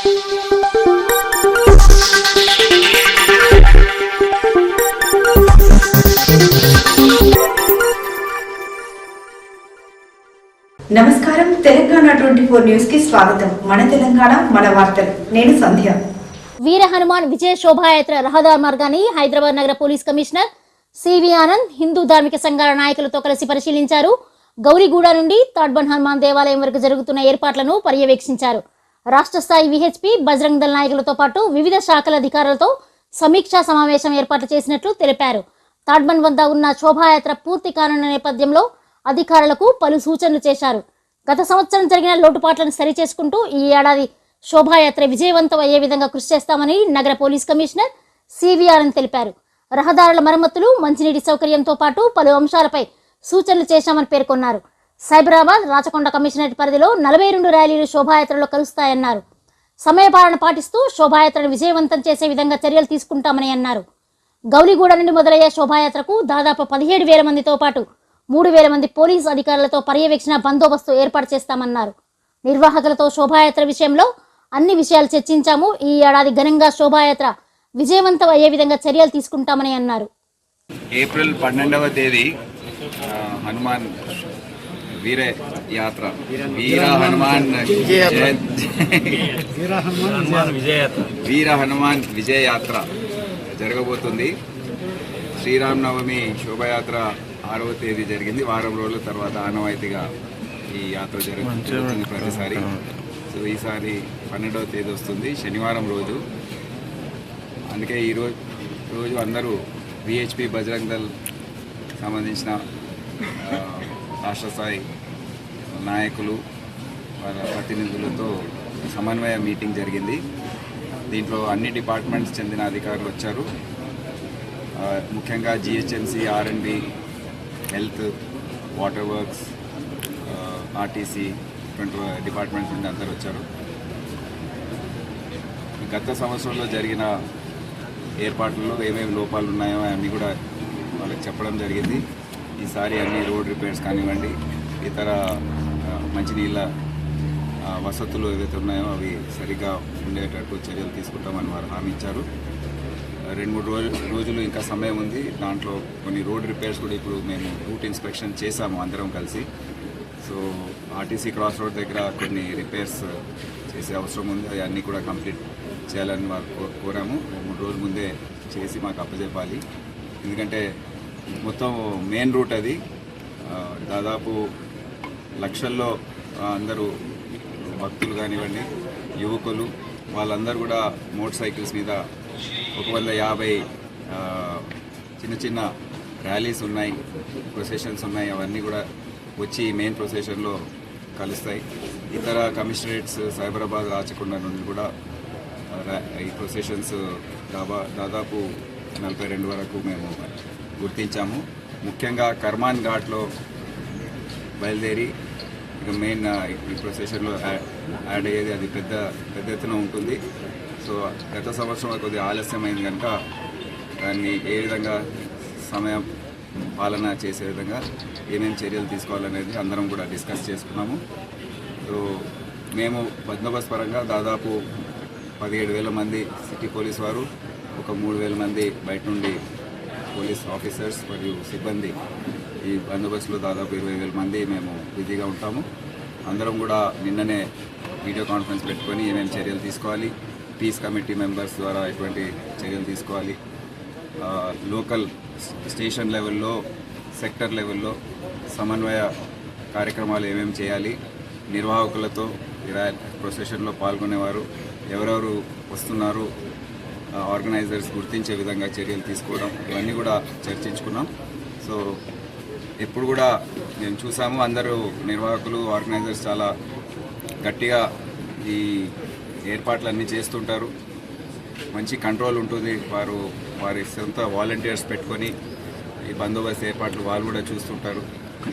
నమస్కారం. Telangana twenty four న్యూస్కి స్వాగతం. మన తెలంగాణ మన వార్తలు. నేను సంధ్య. వీర హనుమాన్ విజయ శోభాయాత్ర రహదారి మార్గాన్ని హైదరాబాద్ నగర police commissioner CV Anand Hindu ధార్మిక సంఘాల నాయకులతో కలిసి పరిశీలించారు. గౌరీగూడ నుండి తాడ్బన్ హనుమాన్ దేవాలయం వరకు జరుగుతున్న ఏర్పాట్లను పర్యవేక్షించారు. రాష్ట్ర స్థాయి విహెచ్పి బజరంగ్ దళ నాయకులతో పాటు వివిధ శాఖల అధికారులతో సమీక్షా సమావేశం ఏర్పాటు చేసినట్లు తెలిపారు. తాడ్బన్ వద్ద ఉన్న శోభాయాత్ర పూర్తి కానున్న నేపథ్యంలో అధికారులకు పలు సూచనలు చేశారు. గత సంవత్సరం జరిగిన లోటుపాట్లను సరిచేసుకుంటూ ఈ ఏడాది శోభాయాత్ర విజయవంతం అయ్యే విధంగా కృషి చేస్తామని నగర పోలీస్ కమిషనర్ సివిఆర్ఎన్ తెలిపారు. రహదారుల మరమ్మతులు మంచినీటి సౌకర్యంతో పాటు పలు అంశాలపై సూచనలు చేశామని పేర్కొన్నారు. సైబరాబాద్ రాచకొండ కమిషనరేట్ పరిధిలో నలభై రెండు ర్యాలీలు శోభాయాత్రలో కలుస్తాయన్నారు. సమయపాలన పాటిస్తూ శోభాయాత్రను విజయవంతం చేసే విధంగా చర్యలు తీసుకుంటామని అన్నారు. గౌలిగూడ నుండి మొదలయ్యే శోభాయాత్రకు దాదాపు పదిహేడు వేల మందితో పాటు మూడు వేల మంది పోలీసు అధికారులతో పర్యవేక్షణ బందోబస్తు ఏర్పాటు చేస్తామన్నారు. నిర్వాహకులతో శోభాయాత్ర విషయంలో అన్ని విషయాలు చర్చించాము. ఈ ఏడాది ఘనంగా శోభాయాత్ర విజయవంతం అయ్యే విధంగా చర్యలు తీసుకుంటామని అన్నారు. ఏప్రిల్ పన్నెండవ తేదీ హనుమాన్ వీర యాత్ర. వీర హనుమాన్ వీర హనుమాన్ విజయ యాత్ర జరగబోతుంది. శ్రీరామనవమి శోభయాత్ర ఆరవ తేదీ జరిగింది. వారం రోజుల తర్వాత ఆనవాయితీగా ఈ యాత్ర జరుగు- జరుగుతుంది ప్రతిసారి. సో ఈసారి పన్నెండవ తేదీ వస్తుంది శనివారం రోజు. అందుకే ఈరోజు రోజు అందరూ విహెచ్పి బజరంగ్ దళ్ సంబంధించిన రాష్ట్ర స్థాయి నాయకులు వాళ్ళ ప్రతినిధులతో సమన్వయ మీటింగ్ జరిగింది. దీంట్లో అన్ని డిపార్ట్మెంట్స్ చెందిన అధికారులు వచ్చారు. ముఖ్యంగా GHMC R and B health water works RTC ఇటువంటి డిపార్ట్మెంట్స్ నుండి అందరు వచ్చారు. గత సంవత్సరంలో జరిగిన ఏర్పాట్లలో ఏమేమి లోపాలు ఉన్నాయో అన్నీ కూడా వాళ్ళకి చెప్పడం జరిగింది. ఈసారి అన్ని రోడ్ రిపేర్స్ కానివ్వండి ఇతర మంచినీళ్ళ వసతులు ఏవైతే ఉన్నాయో అవి సరిగ్గా ఉండేటట్టు చర్యలు తీసుకుంటామని వారు హామీ ఇచ్చారు. రెండు మూడు రోజు రోజులు ఇంకా సమయం ఉంది. దాంట్లో కొన్ని రోడ్ రిపేర్స్ కూడా ఇప్పుడు మేము రూట్ ఇన్స్పెక్షన్ చేశాము అందరం కలిసి. సో ఆర్టీసీ క్రాస్ రోడ్ దగ్గర కొన్ని రిపేర్స్ చేసే అవసరం ఉంది. అవి అన్నీ కూడా కంప్లీట్ చేయాలని వారు కో- కోరాము. మూడు రోజుల ముందే చేసి మాకు అప్పజెప్పాలి. ఎందుకంటే మొత్తం మెయిన్ రూట్ అది. దాదాపు లక్షల్లో అందరూ భక్తులు కానివ్వండి యువకులు వాళ్ళందరూ కూడా మోటార్ సైకిల్స్ మీద ఒక వంద యాభై చిన్న చిన్న ర్యాలీస్ ఉన్నాయి ప్రొసెషన్స్ ఉన్నాయి అవన్నీ కూడా వచ్చి మెయిన్ ప్రొసెషన్లో కలుస్తాయి. ఇతర కమిషనరేట్స్ సైబరాబాద్ రాచకొండ నుండి కూడా ఈ ప్రొసెషన్స్ దాబా దాదాపు నలభై రెండు వరకు మేము గుర్తించాము. ముఖ్యంగా కర్మాన్ ఘాట్లో బయలుదేరి ఇక మెయిన్ ఇప్పుడు సెషన్లో యాడ్ అయ్యేది అది పెద్ద పెద్ద ఎత్తున ఉంటుంది. సో గత సంవత్సరం కొద్దిగా ఆలస్యమైంది కనుక దాన్ని ఏ విధంగా సమయం పాలన చేసే విధంగా ఏమేమి చర్యలు తీసుకోవాలనేది అందరం కూడా డిస్కస్ చేసుకున్నాము. సో మేము బందోబస్తు పరంగా దాదాపు పదిహేడు వేల మంది సిటీ పోలీస్ వారు ఒక మూడు వేల మంది బయట నుండి పోలీస్ ఆఫీసర్స్ మరియు సిబ్బంది ఈ బందోబస్తులో దాదాపు ఇరవై వేల మంది మేము బిజీగా ఉంటాము. అందరం కూడా నిన్ననే వీడియో కాన్ఫరెన్స్ పెట్టుకొని ఏమేమి చర్యలు తీసుకోవాలి పీస్ కమిటీ మెంబర్స్ ద్వారా ఎటువంటి చర్యలు తీసుకోవాలి లోకల్ స్టేషన్ లెవెల్లో సెక్టర్ లెవెల్లో సమన్వయ కార్యక్రమాలు ఏమేమి చేయాలి నిర్వాహకులతో ప్రొసెషన్లో పాల్గొనేవారు ఎవరెవరు వస్తున్నారు ఆర్గనైజర్స్ గుర్తించే విధంగా చర్యలు తీసుకోవడం ఇవన్నీ కూడా చర్చించుకున్నాం. సో ఎప్పుడు కూడా మేము చూసాము అందరూ నిర్వాహకులు ఆర్గనైజర్స్ చాలా గట్టిగా ఈ ఏర్పాట్లన్నీ చేస్తుంటారు. మంచి కంట్రోల్ ఉంటుంది. వారు వారి సొంత వాలంటీర్స్ పెట్టుకొని ఈ బందోబస్తు ఏర్పాట్లు వాళ్ళు కూడా చూస్తుంటారు.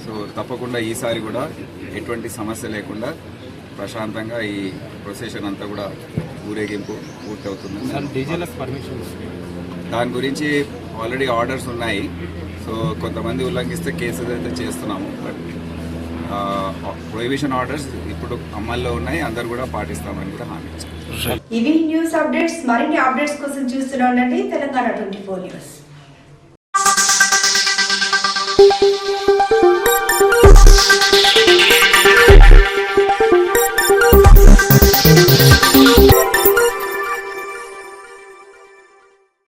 సో తప్పకుండా ఈసారి కూడా ఎటువంటి సమస్య లేకుండా ప్రశాంతంగా ఈ ప్రొసెషన్ అంతా కూడా ఊరేగింపు పూర్తవుతుంది. దాని గురించి ఆల్రెడీ ఆర్డర్స్ ఉన్నాయి. సో కొంతమంది ఉల్లంఘిస్తే కేసెస్ అయితే చేస్తున్నాము. బట్ ప్రొహిబిషన్ ఆర్డర్స్ ఇప్పుడు అమల్లో ఉన్నాయి. అందరు కూడా పాటిస్తామని కూడా హామీ ఇచ్చారు. ఇవి న్యూస్ అప్డేట్స్ మరిన్ని అప్డేట్స్ కోసం చూస్తూనే ఉండండి. Telangana twenty four news.